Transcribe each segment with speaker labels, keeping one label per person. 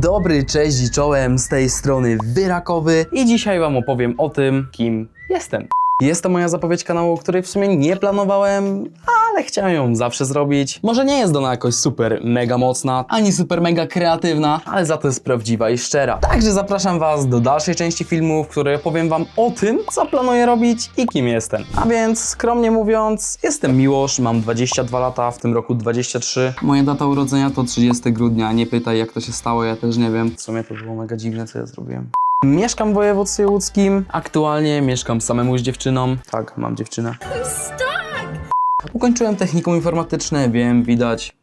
Speaker 1: Dobry, cześć i czołem, z tej strony Wyrakowy i dzisiaj Wam opowiem o tym, kim jestem. Jest to moja zapowiedź kanału, której w sumie nie planowałem, ale chciałem ją zawsze zrobić. Może nie jest ona jakoś super mega mocna, ani super mega kreatywna, ale za to jest prawdziwa i szczera. Także zapraszam Was do dalszej części filmu, w której opowiem Wam o tym, co planuję robić i kim jestem. A więc, skromnie mówiąc, jestem Miłosz, mam 22 lata, w tym roku 23. Moja data urodzenia to 30 grudnia, nie pytaj jak to się stało, ja też nie wiem. W sumie to było mega dziwne, co ja zrobiłem. Mieszkam w województwie łódzkim. Aktualnie mieszkam samemu z dziewczyną. Tak, mam dziewczynę. Ukończyłem technikum informatyczne, wiem, widać,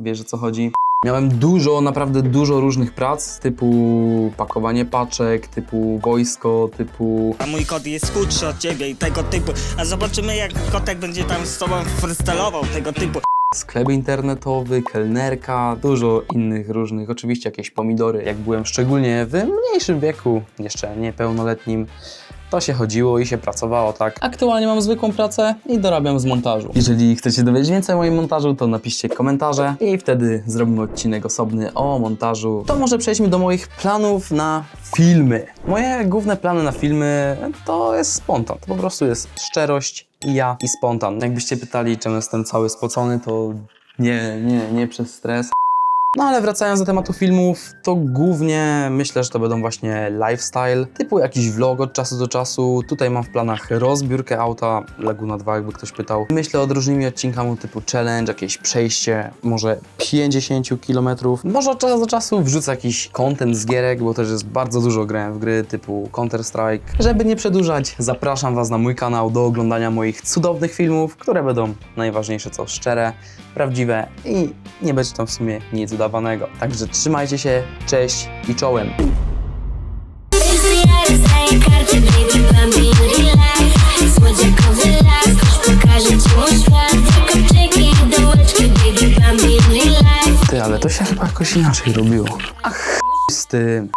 Speaker 1: wiesz o co chodzi. Miałem dużo, naprawdę dużo różnych prac, typu pakowanie paczek, typu wojsko, typu
Speaker 2: A mój kot jest chudszy od ciebie i tego typu. A zobaczymy jak kotek będzie tam z tobą freestylował tego typu.
Speaker 1: sklep internetowy, kelnerka, dużo innych różnych, oczywiście jakieś pomidory. Jak byłem szczególnie w mniejszym wieku, jeszcze niepełnoletnim, to się chodziło i się pracowało, tak? Aktualnie mam zwykłą pracę i dorabiam z montażu. Jeżeli chcecie dowiedzieć więcej o moim montażu, to napiszcie komentarze i wtedy zrobimy odcinek osobny o montażu. To może przejdźmy do moich planów na filmy. Moje główne plany na filmy to jest spontan. To po prostu jest szczerość, ja i spontan. Jakbyście pytali, czemu jestem cały spocony, to nie, nie, nie przez stres. No ale wracając do tematu filmów, to głównie myślę, że to będą właśnie lifestyle, typu jakiś vlog od czasu do czasu. Tutaj mam w planach rozbiórkę auta, Laguna 2 jakby ktoś pytał. Myślę o różnymi odcinkami typu challenge, jakieś przejście, może 50 km. Może od czasu do czasu wrzucę jakiś content z gierek, bo też jest bardzo dużo grałem w gry typu Counter-Strike. Żeby nie przedłużać, zapraszam Was na mój kanał do oglądania moich cudownych filmów, które będą najważniejsze co szczere, prawdziwe i nie będzie tam w sumie nic Także trzymajcie się, cześć i czołem. Ty, ale to się chyba jakoś inaczej robiło. Ach, z tym.